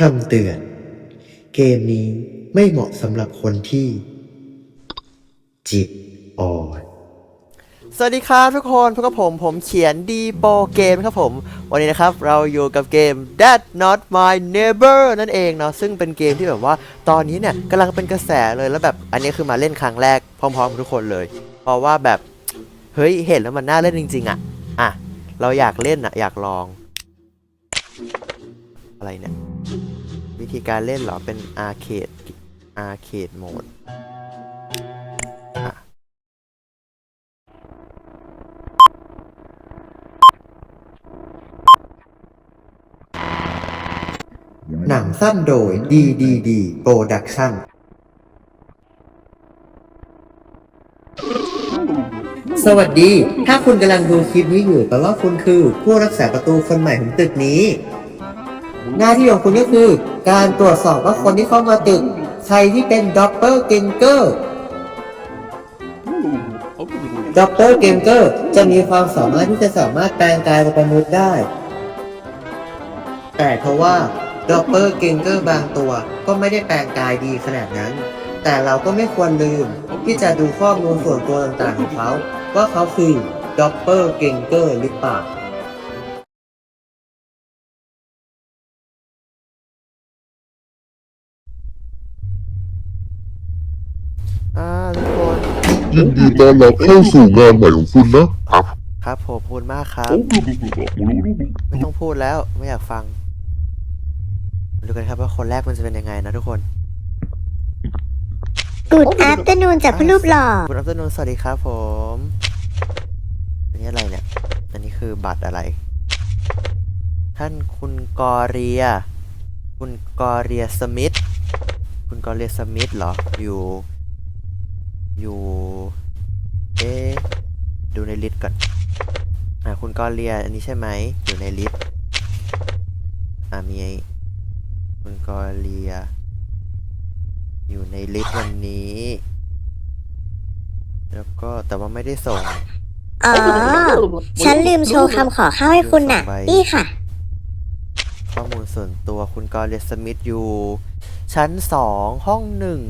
คำเตือน เกมนี้ไม่เหมาะสำหรับคนที่ จิตอ่อน สวัสดีครับทุกคนพบกับผมผมเขียนดีโปเกมครับผม วันนี้นะครับเราอยู่กับเกม That Not My Neighbor นั่นเองเนาะซึ่งเป็นเกมที่แบบว่าตอนนี้เนี่ยกำลังเป็นกระแสเลยแล้วแบบอันนี้คือมาเล่นครั้งแรกพร้อมๆกับทุกคนเลย เพราะว่าแบบ เฮ้ยเห็นแล้วมันน่าเล่นจริง ๆ อะ อะ เราอยากเล่นอะอยากลอง อะไรเนี่ย วิธีการเล่นเหรอ เป็นอาร์เคดอาร์เคดโหมดหนังสั้นโดย DDD Production สวัสดี ถ้าคุณกำลังดูคลิปนี้อยู่แปลว่าคุณคือ ผู้รักษาประตูคนใหม่ของตึกนี้ หน้าที่ของคุณก็คือ การตรวจสอบว่าคนที่เข้ามาตึก ใครที่เป็นด็อกเตอร์เกนเกอร์ด็อกเตอร์เกนเกอร์จะมีความสามารถที่จะสามารถแปลงกายเป็นมนุษย์ได้ แต่เพราะว่าด็อกเตอร์เกนเกอร์บางตัวก็ไม่ได้แปลงกายดีขนาดนั้น แต่เราก็ไม่ควรลืมที่จะดูข้อมูลส่วนตัวต่างๆของเขา ว่าเขาคือด็อกเตอร์เกนเกอร์หรือเปล่า อ่าทุกคนยินดีต้อนรับเข้าสู่งานใหม่ของคุณนะครับผมพูดมากครับ ไม่ต้องพูดแล้วไม่อยากฟังมาดูกันครับว่าคนแรกมันจะเป็นยังไงนะทุกคน กูดอา t เ r อร์นูนจากผู้รูปหล่อคุณอัพตนนสวัสดีครับผมอันนี้อะไรเนี่ย อันนี้คือบัตรอะไร ท่านคุณกอเรีย คุณกอเรียสมิธ คุณกอเรียสมิธเหรอ อยู่ อยู่ เอ๊ะดูในลิสต์ก่อน อ่าคุณกอเรียอันนี้ใช่ไหม อยู่ในลิสต์ อ่ามีไอ้คุณกอเรีย อยู่ในลิสต์วันนี้ แล้วก็แต่ว่าไม่ได้ส่งอ๋อ ฉันลืมโชว์คำขอข้าวให้คุณน่ะสองใบนี่ค่ะ ข้อมูลส่วนตัวคุณกอเรียสมิธอยู่ ชั้นสองห้องหนึ่ง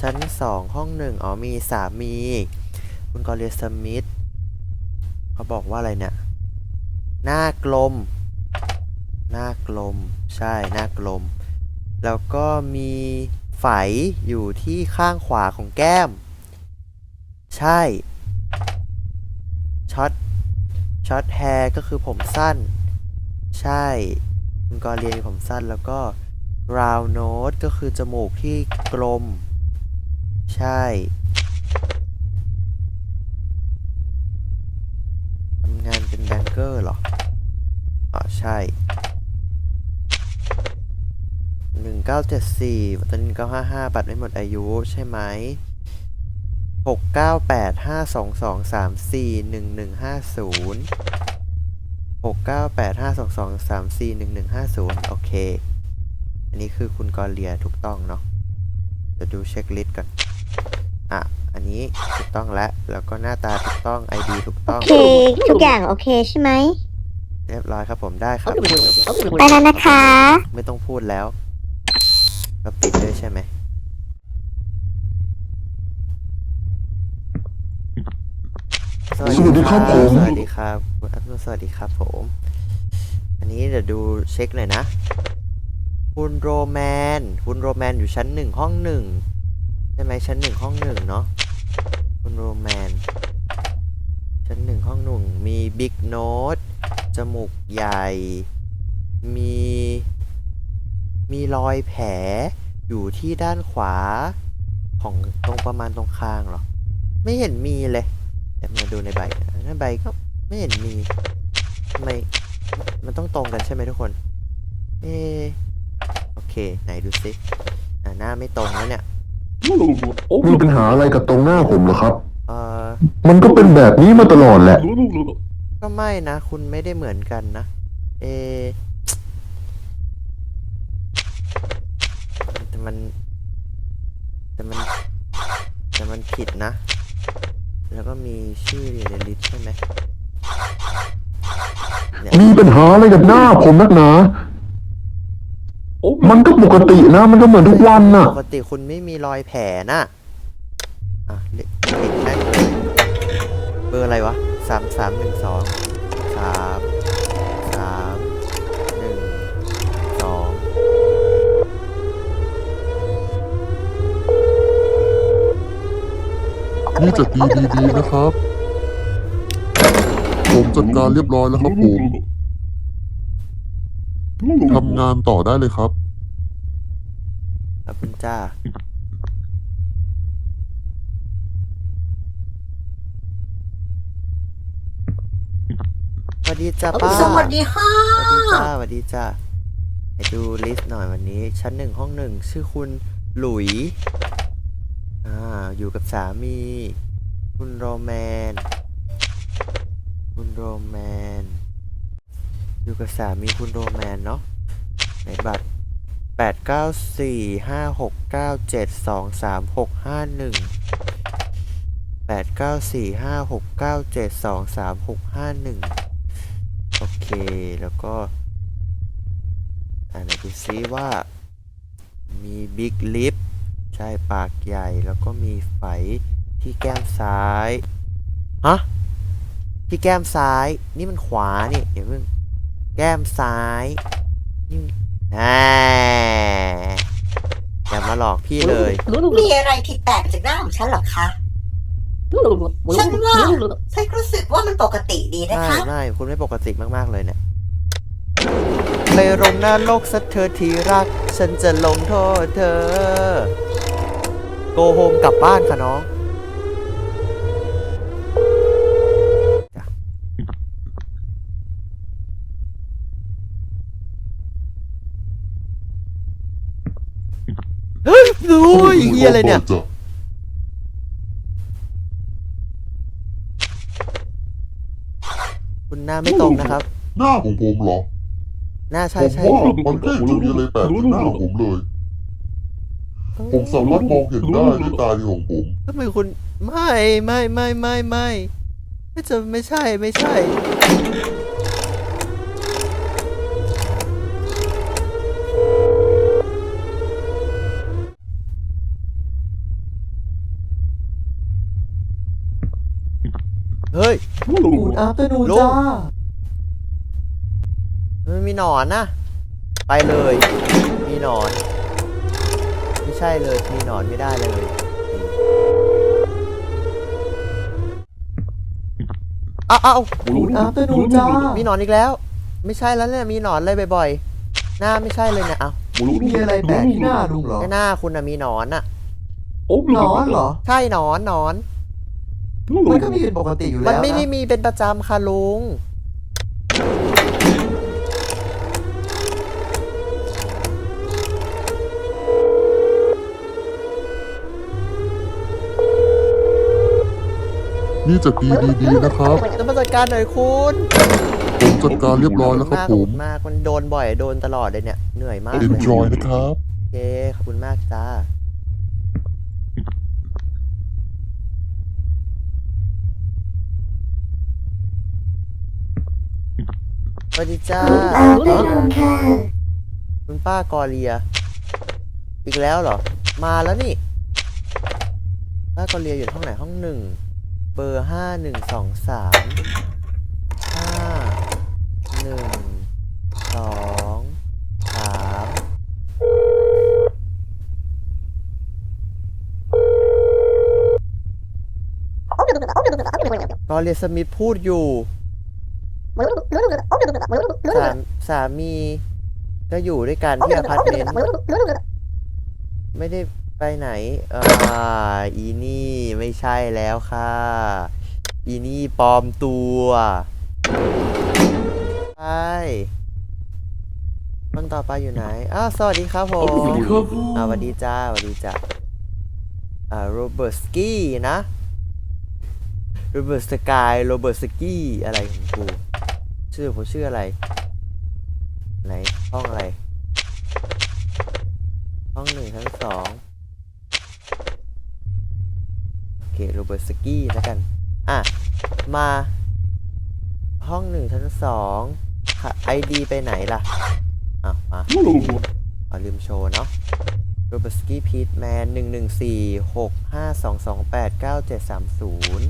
ชั้นสองห้องหนึ่งอ๋อมีสามี คุณกอเรียสมิธเขาบอกว่าอะไรเนี่ย หน้ากลม หน้ากลม ใช่ หน้ากลม แล้วก็มีไฝอยู่ที่ข้างขวาของแก้ม ใช่ ช็อต ช็อตแฮร์ก็คือผมสั้น ใช่ คุณกรเรียนผมสั้นแล้วก็ round nose ก็คือจมูกที่กลม ใช่ ทำงานเป็นแบงเกอร์เหรอ อ๋อ ใช่หนึ่งเก้าเจ็ดสี่ตอนนี้เก้าห้าห้าบัตรไม่หมดอายุใช่ไหมหกเก้าแปดห้าสองสองสามสี่หนึ่งหนึ่งห้าศูนย์หกเก้าแปดห้าสองสองสามสี่หนึ่งหนึ่งห้าศูนย์โอเค อันนี้คือคุณกอเลียถูกต้องเนาะเดี๋ยวดูเช็คลิสต์ก่อน อะ อันนี้ถูกต้องแล้ว แล้วก็หน้าตาถูกต้อง ID ถูกต้องโอเค ทุกอย่างโอเคใช่ไหม เรียบร้อยครับผมได้ครับ ไปแล้วนะคะ ไม่ต้องพูดแล้วก็ปิดด้วยใช่ไหม สวัสดีครับผม สวัสดีครับคุณอัพสวัสดีครับผม อันนี้เดี๋ยวดูเช็คหน่อยนะ คุณโรแมน คุณโรแมนอยู่ชั้นหนึ่งห้องหนึ่ง ใช่ไหมชั้นหนึ่งห้องหนึ่งเนาะคุณโรแมน ชั้นหนึ่งห้องหนึ่งมีบิ๊กโนตจมูกใหญ่ มี มีรอยแผลอยู่ที่ด้านขวาของตรงประมาณตรงคางหรอ ไม่เห็นมีเลยแต่มาดูในใบในใบก็ไม่เห็นมีทำไมมันต้องตรงกันใช่ไหมทุกคน เออโอเค ไหนดูสิอ่าหน้าไม่ตรงแล้วเนี่ย มีปัญหาอะไรกับตรงหน้าผมเหรอครับ เออมันก็เป็นแบบนี้มาตลอดแหละ ก็ไม่นะ คุณไม่ได้เหมือนกันนะ เออแต่มัน แต่มัน แต่มันผิดนะ แล้วก็มีชื่ออยู่ในลิสต์ใช่ไหมเนี่ยมีปัญหาอะไรกับหน้าผมนักหนา มันก็ปกตินะ มันก็เหมือนทุกวันน่ะ ปกติคุณไม่มีรอยแผลน่ะ อะเล็กเล็กแม่งเลยเบอร์อะไรวะสามสามหนึ่งสองสามสามหนึ่งสองนี่จะดีดีๆนะครับ ผมจัดการเรียบร้อยแล้วครับผม ทำงานต่อได้เลยครับ ขอบคุณจ้า สวัสดีจ้าป้า สวัสดีค่ะ สวัสดีจ้า สวัสดีจ้าไปดูลิสต์หน่อยวันนี้ ชั้นหนึ่งห้องหนึ่งชื่อคุณหลุย อ่า อยู่กับสามี คุณโรแมน คุณโรแมน ยู่กับสามีคุณโรแมนเนาะในบัตรแปดเก้าสี่ห้าหกเก้าเจ็ดสองสามหกห้าหนึ่งแปดเก้าสี่ห้าหกเก้าเจ็ดสองสามหกห้าหนึ่งโอเค แล้วก็ อ่านดูซิว่า มีบิ๊กลิปใช่ปากใหญ่ แล้วก็มีไฝที่แก้มซ้าย ฮะ ที่แก้มซ้าย นี่มันขวานี่เดี๋ยวมึง แก้มซ้ายนี่อ่าอย่ามาหลอกพี่เลย มีอะไรที่แตกจากหน้าของฉันเหรอคะ ฉันว่าฉันรู้สึกว่ามันปกติดีนะไม่คะ ไม่คุณไม่ปกติมากๆเลยเนี่ยไปลงหน้าโลกสักเธอที่รัก ฉันจะลงโทษเธอ โกโฮมกลับบ้านค่ะน้องจ้ะ เฮ้ยโอ้ยเฮียอะไรเนี่ย คุณหน้าไม่ตรงนะครับ หน้าของผมเหรอ หน้าผใช่มใช่ว่ามันแค่จุดนี้เลยแปลกจากหน้าของผมเลย ผมสามารถมองเห็นได้ด้วยตาเดียวของผมทำไมคุณไม่ไม่ไม่ไม่ไม่ไม่จะไม่ใช่ไม่ใช่ เฮ้ย อาเตอร์นูลุงมันมีหนอนนะ ไปเลย มีหนอน ไม่ใช่เลย มีหนอนไม่ได้เลยนี่อ้าวอ้าวอาเตอร์นูจ้ามีหนอนอีกแล้ว ไม่ใช่แล้วเนี่ย มีหนอนเลยบ่อยๆ หน้าไม่ใช่เลยเนี่ยเอามีอะไรแปลกที่หน้าลุงเหรอแค่หน้าคุณนะมีหนอนอะหนอนเหรอ ใช่หนอนหนอน มันก็มีเป็นปกติอยู่มัแล้นวไม่ได้นะมีเป็นประจำค่ะลุง นี่จะดีดีๆนะครับ จะมาจัดการหน่อยคุณผมจัดการเรียบร้อยแล้วครับขผอบมคุณมากมันโดนบ่อยโดนตลอดเลยเนี่ย เหนื่อยมากเลย enjoy นะครับ โอเค ขอบคุณมากจ้า วัสดีจ้าเอ้าคุณป้ากอเลีย อีกแล้วเหรอ มาแล้วนี่ป้ากอเลียอยู่ห้องไหนห้องหนึ่ง เบอร์ห้าหนึ่งสองสามห้าหนึ่งสองสามกอเลียสมิธพูดอยู่ สามสามีก็อยู่ด้วยกันที่อพาร์ตเมนต์ไม่ได้ไปไหนอ่าอีนี่ไม่ใช่แล้วค่ะ อีนี่ปลอมตัวใช่คนต่อไปอยู่ไหน อ้าว สวัสดีครับผมอ่าสวัสดีจ้าสวัสดีจ้าอ่าโรเบิร์ตสกี้นะโรเบิร์ตสกายโรเบิร์ตสกี้อะไรของกู ชื่อผมชื่ออะไร ไหนห้องอะไร ห้องหนึ่งชั้นสองโอเคโรเบิร์ตสกี้แล้วกัน อะ มา ห้องหนึ่งชั้นสองไอดีไปไหนล่ะอะมาอ่าลืมโชว์เนาะโรเบิร์ตสกี้พีทแมนหนึ่งหนึ่งสี่หกห้าสองสองแปดเก้าเจ็ดสามศูนย์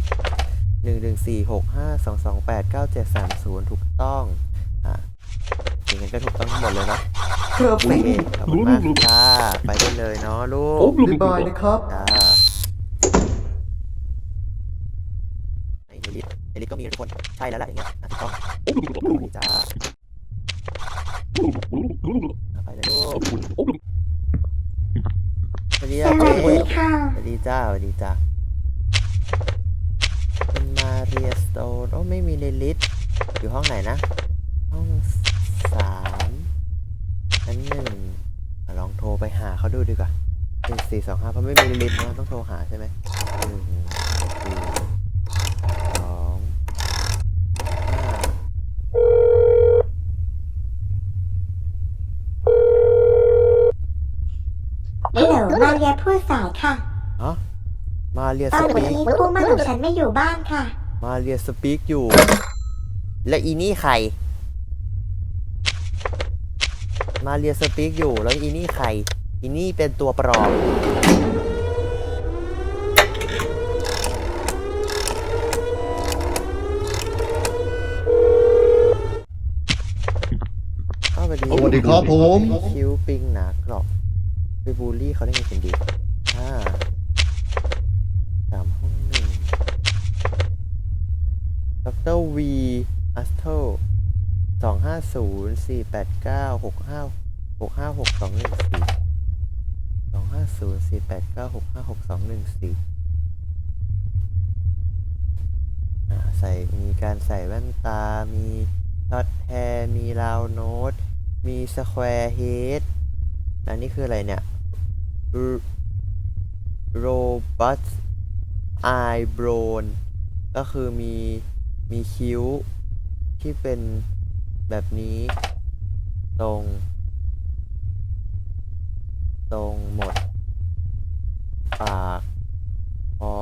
หนึ่งหนึ่งสี่หกห้าสองสองแปดเก้าเจ็ดสามศูนย์ถูกต้อง อะจริงๆก็ถูกต้องทั้งหมดเลยเนาะเพอร์โอเฟกเคขอบคุณมากจ้าไปได้เลยเนาะลูกบ๊ายบายนะครับจ้าไอ้เอลิสเอลิสก็มีนะทุกคน ใช่แล้วแหละอย่างเงี้ยอะถูกต้องนี่จ้าอะไปเลยลูกสวัสดีสจ้าวัสเจ๊ดีค่ะสวัสดีจ้าสวัสดีจ้า เป็นมาเรียสโตนโอ้ไม่มีในลิสต์อยู่ห้องไหนนะ ห้องสามชั้นหนึ่งอะลองโทรไปหาเขาดูดีกว่าหนึ่งสี่สองห้าเพราะไม่มีในลิสต์นะต้องโทรหาใช่ไหมหนึ่งสี่สองห้าฮัลโหลมาเรียพูดสายค่ะอ๋อมาเรียตสอนปีก นี้คู่มั่นของฉันไม่อยู่บ้านค่ะ มาเรียสปีกอยู่ และอีนี่ใคร มาเรียสปีกอยู่ แล้วอีนี่ใคร อีนี่เป็นตัวปลอมอ้าวสวัสดีสวัสดีครับผม คิวปิงหนากรอบไปบูลลี่เขาได้ไงเป็นดีห้าสามห้องหนึ่งดรวีอัสโตสองห้า ศูนย์สี่แปดเก้าหกห้าหกห้าหกสองหนึ่งสี่สองห้าศูนย์สี่แปดเก้าหกห้าหกสองหนึ่งสี่อ่าใส่มีการใส่แว่นตา มีช็อตแฮร์มีราวโน้ต มีสแควร์เฮดอันนี้คืออะไรเนี่ยโรบัสไอโบรนก็คือมีมีคิ้วที่เป็น แบบนี้ ตรง ตรงหมด ปากพอ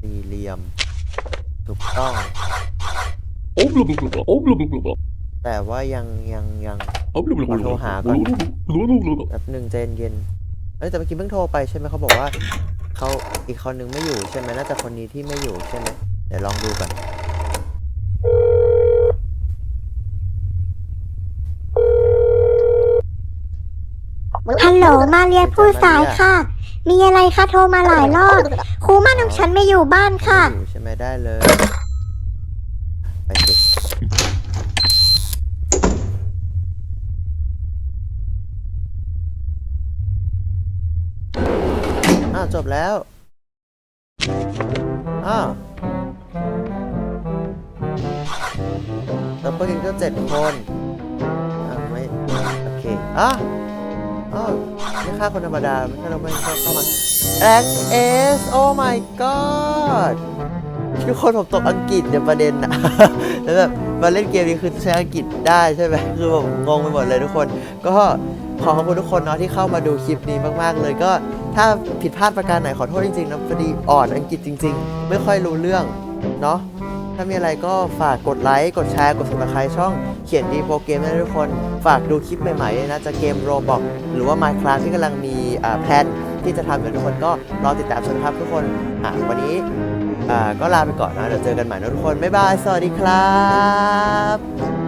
สี่เหลี่ยม ถูกต้องแต่ว่ายังยังยังโทรหาไปแบบหนึ่งใจเย็นๆเอ้ยแต่เมื่อกี้เพิ่งโทรไปใช่ไหมเขาบอกว่าเขาอีกคนนึงไม่อยู่ใช่ไหมน่าจะคนนี้ที่ไม่อยู่ใช่ไหมเดี๋ยวลองดูก่อน ฮั ลมาเรียพูดสายค่ะ มีอะไรคะโทรมาหลายรอบครูมั่นของฉันไม่อยู่บ้านค่ะ อยู่ใช่ไหมได้เลย ไปสิอ้าวจบแล้ว อ้าวดับเบิลคิงก็เจ็ดคน อะไม่ โอเค อะ อ้าวไม่ฆ่าคนธรรมดาไม่ใช่เราไม่เข้ามาแองเอสโอ้ my god ทุกคนผมตกอังกฤษเนี่ยประเด็นอะแล้วแบบมาเล่นเกมนี้คือใช้อังกฤษได้ใช่ไหมคือผมงงไปหมดเลยทุกคน ก็ขอขอบคุณทุกคนเนาะที่เข้ามาดูคลิปนี้มากๆ เลยก็ถ้าผิดพลาดประการไหนขอโทษจริงๆนะพอดีอ่อนอังกฤษจริง ๆ ไม่ค่อยรู้เรื่องเนาะ ถ้ามีอะไรก็ฝากกดไลค์ กดแชร์ กดสมัครใครช่องเขียนดีโปรเกมให้ทุกคน ฝากดูคลิปใหม่ๆด้วยนะ จะเกมโรบอกหรือว่า Minecraft ที่กำลังมีแพลนที่จะทำอยู่ทุกคนก็รอติดตามชมครับทุกคนอะวันนี้อ่าก็ลาไปก่อนนะ เดี๋ยวเจอกันใหม่นะทุกคน บ๊ายบาย สวัสดีครับ